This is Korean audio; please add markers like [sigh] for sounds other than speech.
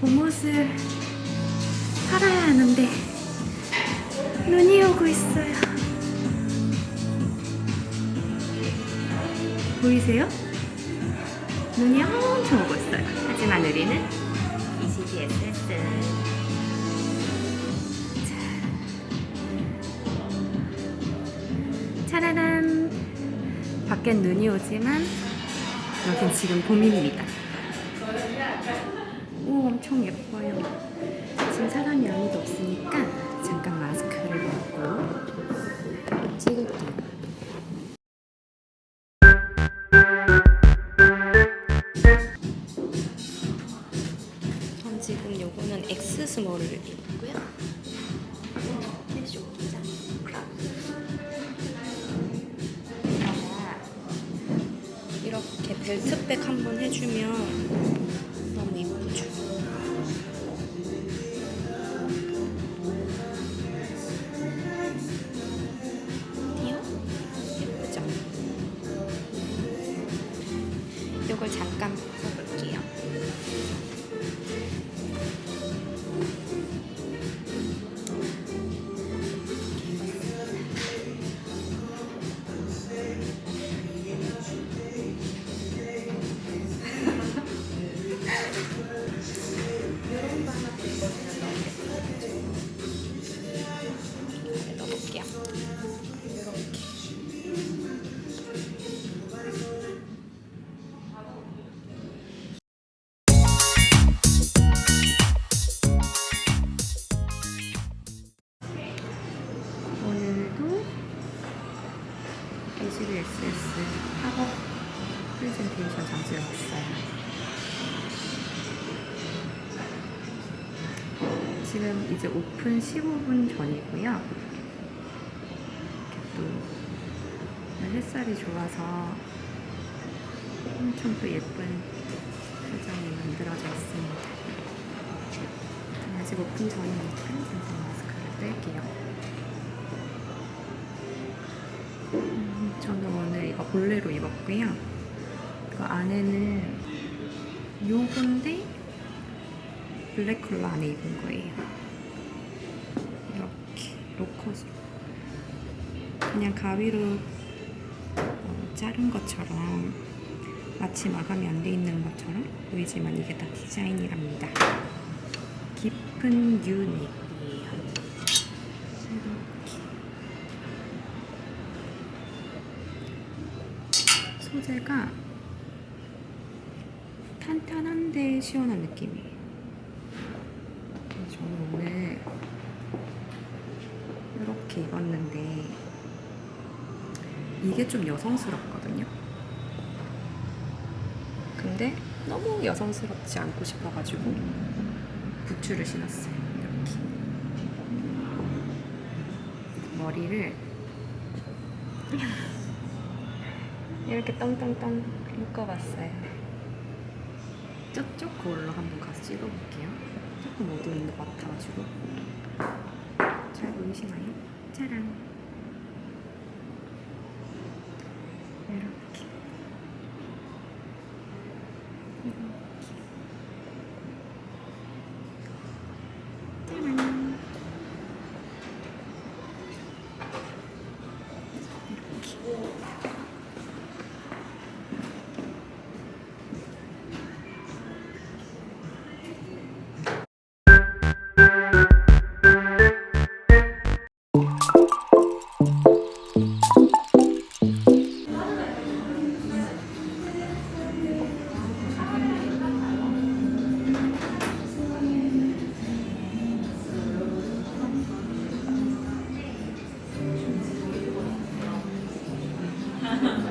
봄옷을 팔아야 하는데 눈이 오고 있어요. 보이세요? 눈이 엄청 오고 있어요. 하지만 우리는 22SS. 자. 차라란. 밖엔 눈이 오지만 여긴 지금 봄입니다. 오, 엄청 예뻐요. 지금 사람이 아무도 없으니까 잠깐 마스크를 벗고 찍을게요. 전 지금 요거는 X 스몰을 입고요. 쇼자. 이렇게 벨트백 한번 해주면 이걸 잠깐 21SS 학업 프레젠테이션 장소에 왔어요. 지금 이제 오픈 15분 전이고요. 또 오늘 햇살이 좋아서 엄청 또 예쁜 표정이 만들어져 있습니다. 아직 오픈 전이니까 잠깐 마스크를 뺄게요. 음, 저는 오늘 이거 볼레로 입었고요. 그 안에는 요건데 블랙 컬러 안에 입은 거예요. 이렇게 로컷으로 그냥 가위로 어, 자른 것처럼 마치 마감이 안 돼 있는 것처럼 보이지만 이게 다 디자인이랍니다. 깊은. 이렇게 소재가 탄탄한데 시원한 느낌이에요. 저는 오늘 이렇게 입었는데 이게 좀 여성스럽거든요. 근데 너무 여성스럽지 않고 싶어가지고 부츠를 신었어요. 이렇게 머리를 이렇게 떵떵떵 묶어봤어요. 저쪽 거울로 한번 가서 찍어볼게요. 조금 어두운 것 같아가지고 잘 보이시나요? 짜란 Yeah. [laughs]